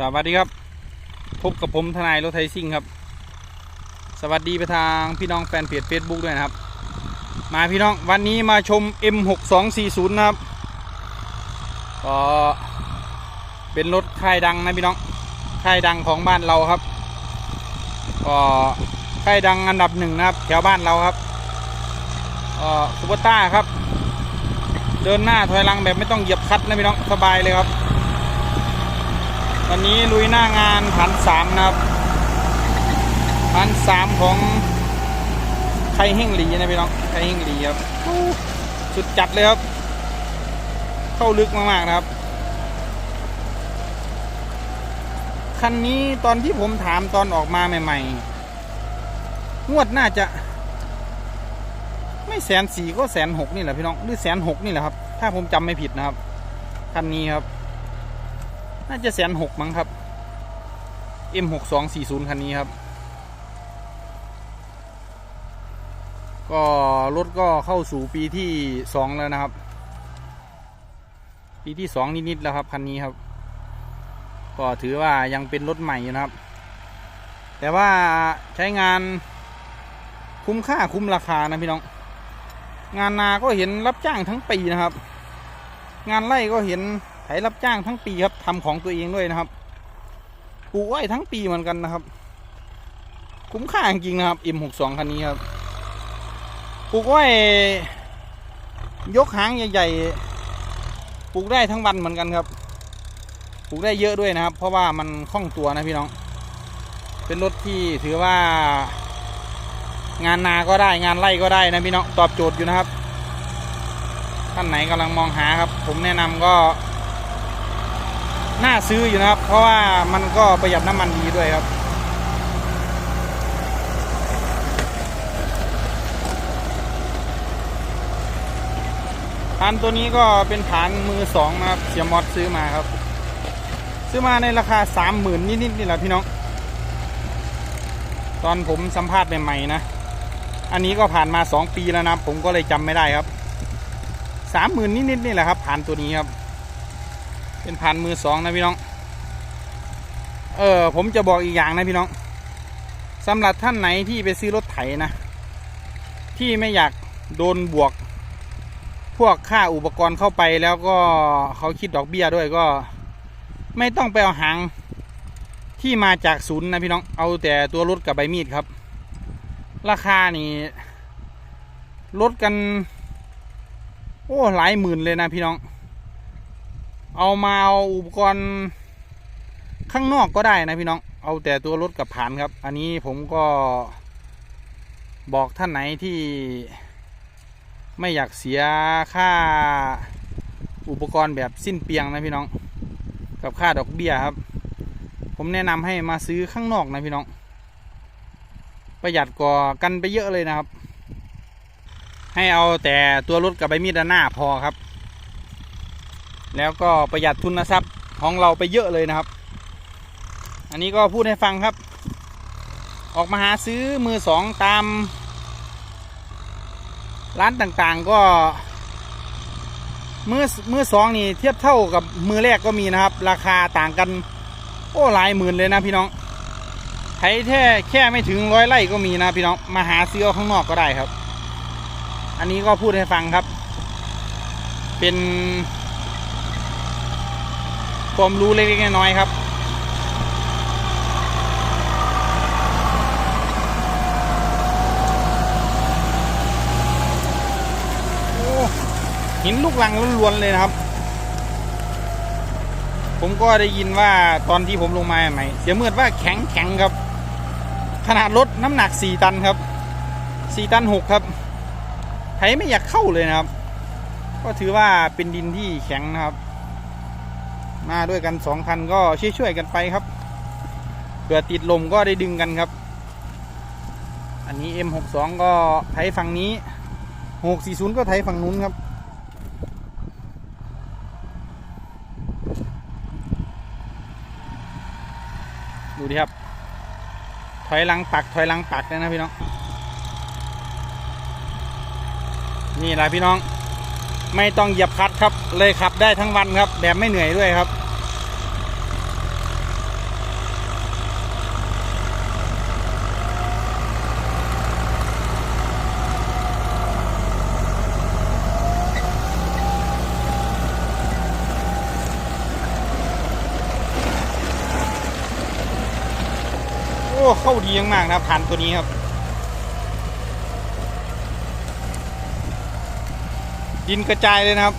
สวัสดีครับ พบกับผมทนายรถไทยซิ่งครับ สวัสดีไปทางพี่น้องแฟนเพจ Facebook ด้วยนะครับ มาพี่น้องวันนี้มาชม M6240 นะครับก็เป็นรถค่ายดังนะพี่น้องค่ายดังของบ้านเราครับก็ค่ายดังอันดับหนึ่งนะครับแถวบ้านเราครับก็ซูเปอร์ต้าครับ เดินหน้าถอยหลังแบบไม่ต้องเหยียบคัดนะพี่น้องสบายเลยครับ วันนี้ลุยหน้างานพันสามนะครับพันสามของไทยเฮงหลีนะพี่น้องไทยเฮงหลีครับสุดจัดเลยครับ เข้าลึกมากๆนะครับ คันนี้ตอนที่ผมถามตอนออกมาใหม่ๆ งวดน่าจะ ไม่แสนสี่ก็แสนหกนี่แหละพี่น้องหรือแสนหกนี่แหละครับ ถ้าผมจำไม่ผิดนะครับ คันนี้ครับ น่าจะแสนหกมั้งครับ M หกสองสี่ศูนย์คันนี้ครับ ก็รถก็เข้าสู่ปีที่สองแล้วนะครับ ปีที่สองนิดๆแล้วครับคันนี้ครับ ก็ถือว่ายังเป็นรถใหม่อยู่นะครับ แต่ว่าใช้งานคุ้มค่าคุ้มราคานะพี่น้อง งานนาก็เห็นรับจ้างทั้งปีนะครับ งานไร่ก็เห็น ไถรับจ้างทั้งปีครับทำของตัวเองด้วยนะครับปลูกไว้ทั้งปีเหมือนกันนะครับ คุ้มค่าจริงนะครับ M62 คันนี้ครับปลูกไว้ยกหางใหญ่ๆปลูกได้ทั้งวันเหมือนกันครับปลูกได้เยอะด้วยนะครับ เพราะว่ามันคล่องตัวนะพี่น้อง เป็นรถที่ถือว่า งานนาก็ได้งานไร่ก็ได้นะพี่น้องตอบโจทย์อยู่นะครับท่านไหนกำลังมองหาครับ ผมแนะนำก็ น่าซื้ออยู่นะครับ เพราะว่ามันก็ประหยัดน้ำมันดีด้วยครับฐานตัวนี้ก็เป็นฐานมือสองนะครับ เสียมอดซื้อมาครับ ซื้อมาในราคาสามหมื่นนิดๆนี่แหละพี่น้อง ตอนผมสัมภาษณ์ใหม่ๆนะ อันนี้ก็ผ่านมาสองปีแล้วนะ ผมก็เลยจำไม่ได้ครับสามหมื่นนิดๆนี่แหละครับ ผ่านตัวนี้ครับ เป็นผ่านมือสองนะพี่น้อง เออผมจะบอกอีกอย่างนะพี่น้องสำหรับท่านไหนที่ไปซื้อรถไถนะ ที่ไม่อยากโดนบวก พวกค่าอุปกรณ์เข้าไปแล้วก็เขาคิดดอกเบี้ยด้วยก็ ไม่ต้องไปเอาหางที่มาจากศูนย์นะพี่น้องเอาแต่ตัวรถกับใบมีดครับ ราคานี่ลดกัน โอ้หลายหมื่นเลยนะพี่น้อง เอามาเอาอุปกรณ์ข้างนอกก็ได้นะพี่น้อง เอาแต่ตัวรถกับผ่านครับ อันนี้ผมก็บอกท่านไหนที่ไม่อยากเสียค่าอุปกรณ์แบบสิ้นเปลียงนะพี่น้อง กับค่าดอกเบี้ยครับ ผมแนะนำให้มาซื้อข้างนอกนะพี่น้อง ประหยัดกว่ากันไปเยอะเลยนะครับ ให้เอาแต่ตัวรถกับใบมีดด้านหน้าพอครับ แล้วก็ประหยัดทุนทรัพย์ของเราไปเยอะเลยนะครับ อันนี้ก็พูดให้ฟังครับ ออกมาหาซื้อมือสองตาม ร้านต่างๆก็มือมือสองนี่เทียบเท่ากับมือแรกก็มีนะครับ ราคาต่างกัน โอ้หลายหมื่นเลยนะพี่น้องไถแค่แค่ไม่ถึงร้อยไร่ก็มีนะพี่น้องมาหาซื้อเอาข้างนอกก็ได้ครับ อันนี้ก็พูดให้ฟังครับ เป็น ความรู้เล็กๆน้อยๆครับหินลูกลังล้วนๆเลยนะครับ ผมก็ได้ยินว่าตอนที่ผมลงมาใหม่ เสียเมื่อว่าแข็งแข็งครับ ขนาดรถน้ำหนัก4ตันครับ4ตัน6ครับไถไม่อยากเข้าเลยนะครับ ก็ถือว่าเป็นดินที่แข็งนะครับ มาด้วยกันสองคันก็ช่วยๆกันไปครับเผื่อติดลมก็ได้ดึงกันครับ อันนี้ M62 ก็ไถฝั่งนี้ 640 ก็ไถฝั่งนู้นครับ ดูดิครับ ถอยหลังปัก ถอยหลังปักเลยนะพี่น้อง นี่แหละพี่น้อง ไม่ต้องเหยียบคลัด ครับ เลยขับได้ทั้งวันครับ แบบไม่เหนื่อยด้วยครับ โอ้ เข้าดีมากนะผ่านตัวนี้ครับดินกระจายเลยนะครับ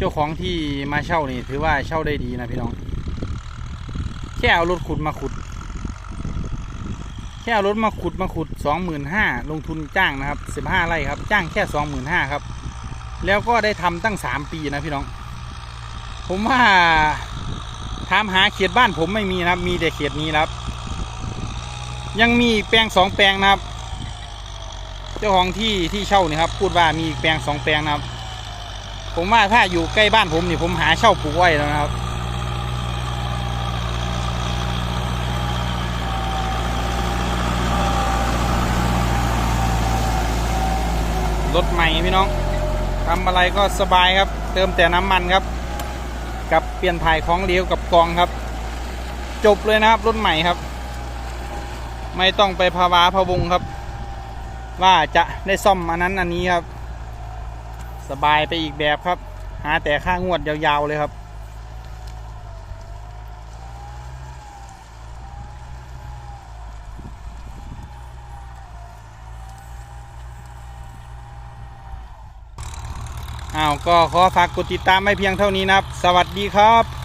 เจ้าของที่มาเช่านี่ถือว่าเช่าได้ดีนะพี่น้อง แค่เอารถขุดมาขุด แค่เอารถมาขุดมาขุดสองหมื่นห้าลงทุนจ้างนะครับสิบห้าไร่ครับ จ้างแค่สองหมื่นห้าครับ แล้วก็ได้ทำตั้งสามปีนะพี่น้อง ผมว่าถามหาเขตบ้านผมไม่มีนะครับ มีแต่เขตนี้นะครับ ยังมีแปลงสองแปลงนะครับ เจ้าของที่ที่เช่านี่ครับ พูดว่ามีแปลงสองแปลงนะครับ ผมว่าถ้าอยู่ใกล้บ้านผมนี่ผมหาเช่าปลูกไว้แล้วนะครับรถใหม่พี่น้องทำอะไรก็สบายครับ เติมแต่น้ำมันครับ กับเปลี่ยนถ่ายของเหลวกับกองครับ จบเลยนะครับรถใหม่ครับ ไม่ต้องไปภาวะพะวงครับ ว่าจะได้ซ่อมอันนั้นอันนี้ครับ สบายไปอีกแบบครับ หาแต่ค่างวดยาวๆเลยครับ อ้าว ก็ขอฝากกดติดตามไม่เพียงเท่านี้นะครับ สวัสดีครับ